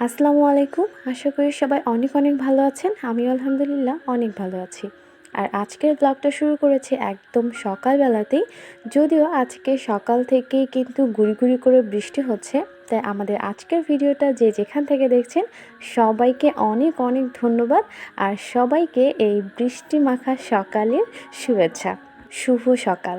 আসসালামু আলাইকুম। আশা করি সবাই অনেক অনেক ভালো আছেন। আমি আলহামদুলিল্লাহ অনেক ভালো আছি। আর আজকের ব্লগটা শুরু করেছি একদম সকালবেলাতেই। যদিও আজকে সকাল থেকেই কিন্তু গুড়ি গুড়ি করে বৃষ্টি হচ্ছে। তাই আমাদের আজকের ভিডিওটা যে যেখান থেকে দেখছেন, সবাইকে অনেক অনেক ধন্যবাদ। আর সবাইকে এই বৃষ্টি মাখা সকালের শুভেচ্ছা। শুভ সকাল।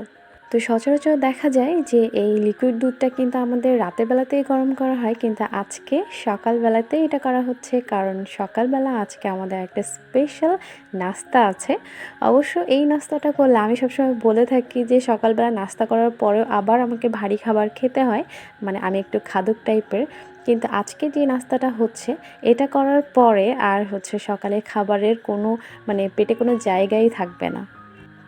তো সচরাচর দেখা যায় যে এই লিকুইড দুধটা কিন্তু আমাদের রাতের বেলাতেই গরম করা হয়, কিন্তু আজকে সকালবেলাতেই এটা করা হচ্ছে। কারণ সকালবেলা আজকে আমাদের একটা স্পেশাল নাস্তা আছে। অবশ্য এই নাস্তাটা করলে আমি সবসময় বলে থাকি যে সকালবেলা নাস্তা করার পরেও আবার আমাকে ভারী খাবার খেতে হয়। মানে আমি একটু খাদক টাইপের কিন্তু আজকে যে নাস্তাটা হচ্ছে, এটা করার পরে আর হচ্ছে সকালে খাবারের কোনো মানে পেটে কোনো জায়গাই থাকবে না।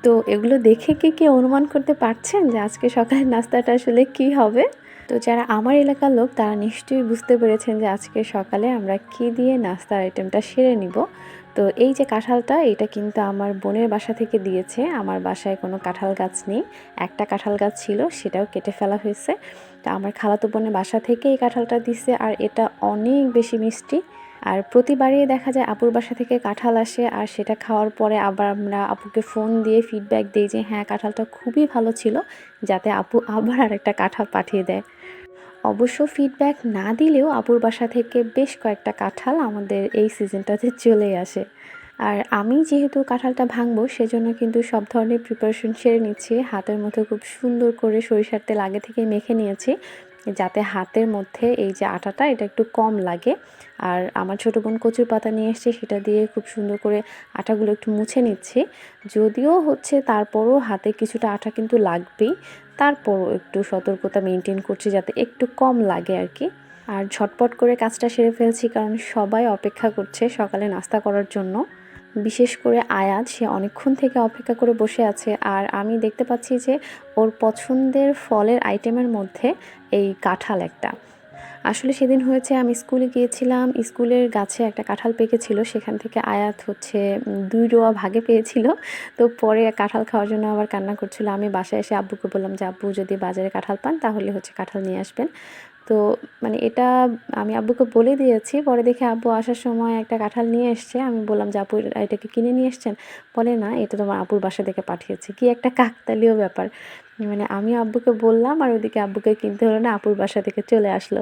তো এগুলো দেখে কি কি অনুমান করতে পারছেন যে আজকে সকালের নাস্তাটা আসলে কি হবে? তো যারা আমার এলাকার লোক, তারা নিশ্চয়ই বুঝতে পেরেছেন যে আজকে সকালে আমরা কি দিয়ে নাস্তার আইটেমটা সেরে নিব। তো এই যে কাঁঠালটা, এটা কিন্তু আমার বোনের বাসা থেকে দিয়েছে। আমার বাসায় কোনো কাঁঠাল গাছ নেই। একটা কাঁঠাল গাছ ছিল, সেটাও কেটে ফেলা হয়েছে। তো আমার খালাতো বোনের বাসা থেকে এই কাঁঠালটা দিছে, আর এটা অনেক বেশি মিষ্টি। আর প্রতিবারই দেখা যায় আপুর বাসা থেকে কাঁঠাল আসে আর সেটা খাওয়ার পরে আবার আমরা আপুকে ফোন দিয়ে ফিডব্যাক দিই যে হ্যাঁ কাঁঠালটা খুবই ভালো ছিল। যাতে আপু আবার আরেকটা কাঁঠাল পাঠিয়ে দেয়। অবশ্য ফিডব্যাক না দিলেও আপুর বাসা থেকে বেশ কয়েকটা কাঁঠাল আমাদের এই সিজনটাতে চলে আসে। আর আমি যেহেতু কাঁঠালটা ভাঙবো, সেজন্য কিন্তু সব ধরনের প্রিপারেশন সেরে নিচ্ছি। হাতের মধ্যে খুব সুন্দর করে সরিষার তেল আগে থেকে মেখে নিয়েছি। যাতে হাতের মধ্যে এই যে আটাটা, এটা একটু কম লাগে। আর আমার ছোটো বোন কচুর পাতা নিয়ে এসছে, সেটা দিয়ে খুব সুন্দর করে আটাগুলো একটু মুছে নিচ্ছি। যদিও হচ্ছে তারপরও হাতে কিছুটা আটা কিন্তু লাগবেই। তারপরও একটু সতর্কতা মেনটেন করছি যাতে একটু কম লাগে আর কি। আর ঝটপট করে কাজটা সেরে ফেলছি, কারণ সবাই অপেক্ষা করছে সকালে নাস্তা করার জন্য। বিশেষ করে আয়াত, সে অনেকক্ষণ থেকে অপেক্ষা করে বসে আছে। আর আমি দেখতে পাচ্ছি যে ওর পছন্দের ফলের আইটেমের মধ্যে এই কাঁঠাল একটা। আসলে সেদিন হয়েছে, আমি স্কুলে গিয়েছিলাম, স্কুলের গাছে একটা কাঁঠাল পেকেছিল। সেখান থেকে আয়াত হচ্ছে দুই রোয়া ভাগে পেয়েছিল। তো পরে কাঁঠাল খাওয়ার জন্য আবার কান্না করছিল। আমি বাসায় এসে আব্বুকে বললাম যে, আব্বু, যদি বাজারে কাঁঠাল পান, তাহলে হচ্ছে কাঁঠাল নিয়ে আসবেন। তো মানে এটা আমি আব্বুকে বলে দিয়েছি, পরে দেখে আব্বু আসার সময় একটা কাঁঠাল নিয়ে এসছে। আমি বললাম যে, আপু, এটাকে কিনে নিয়ে এসছেন? বলে, না, এটা তোমার আপুর বাসা থেকে পাঠিয়েছি। কি একটা কাকতালীয় ব্যাপার। মানে আমি আব্বুকে বললাম আর ওদিকে আব্বুকে কিনতে হলো না, আপুর বাসা থেকে চলে আসলো।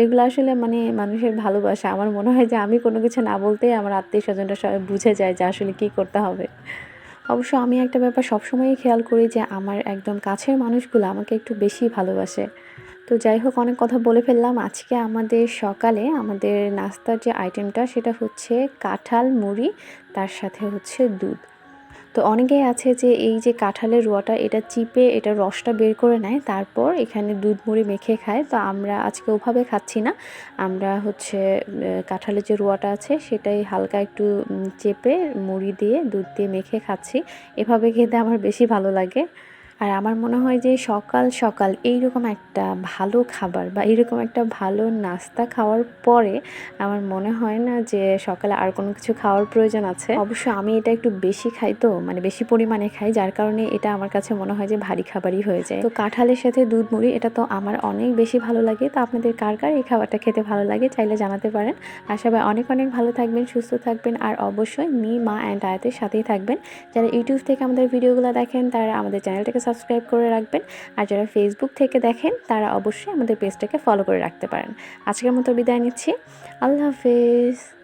এগুলো আসলে মানে মানুষের ভালোবাসা। আমার মনে হয় যে, আমি কোনো কিছু না বলতেই আমার আত্মীয় স্বজনরা সবাই বুঝে যায় যে, আসলে কী করতে হবে। অবশ্য আমি একটা ব্যাপার সবসময়ই খেয়াল করি যে, আমার একদম কাছের মানুষগুলো আমাকে একটু বেশি ভালোবাসে। তো যাই হোক, অনেক কথা বলে ফেললাম। আজকে আমাদের সকালে আমাদের নাস্তার যে আইটেমটা সেটা হচ্ছে কাঁঠাল মুড়ি, তার সাথে হচ্ছে দুধ। তো অনেকেই আছে যে এই যে কাঁঠালের রোয়াটা, এটা চিপে, এটা রসটা বের করে নেয়, তারপর এখানে দুধ মুড়ি মেখে খায়। তো আমরা আজকে ওভাবে খাচ্ছি না। আমরা হচ্ছে কাঁঠালের যে রোয়াটা আছে, সেটাই হালকা একটু চেপে মুড়ি দিয়ে, দুধ দিয়ে মেখে খাচ্ছি। এভাবে খেতে আমার বেশি ভালো লাগে। আর আমার মনে হয় যে সকাল সকাল এইরকম একটা ভালো খাবার বা এইরকম একটা ভালো নাস্তা খাওয়ার পরে আমার মনে হয় না যে সকালে আর কোনো কিছু খাওয়ার প্রয়োজন আছে। অবশ্য আমি এটা একটু বেশি খাই তো মানে বেশি পরিমাণে খাই, যার কারণে এটা আমার কাছে মনে হয় যে ভারী খাবারই হয়ে যায়। তো কাঁঠালের সাথে দুধ মুড়ি, এটা তো আমার অনেক বেশি ভালো লাগে। তো আপনাদের কার কার এই খাবারটা খেতে ভালো লাগে চাইলে জানাতে পারেন। আর সবাই অনেক অনেক ভালো থাকবেন, সুস্থ থাকবেন আর অবশ্যই মি, মা অ্যান্ড আয়াতের সাথেই থাকবেন। যারা ইউটিউব থেকে আমাদের ভিডিওগুলো দেখেন, তারা আমাদের চ্যানেলটাকে সাবস্ক্রাইব করে রাখবেন। আর যারা ফেসবুক থেকে দেখেন, তারা অবশ্যই আমাদের পেজটাকে ফলো করে রাখতে পারেন। আজকের মতো বিদায় নিচ্ছি। আল্লাহ হাফেজ।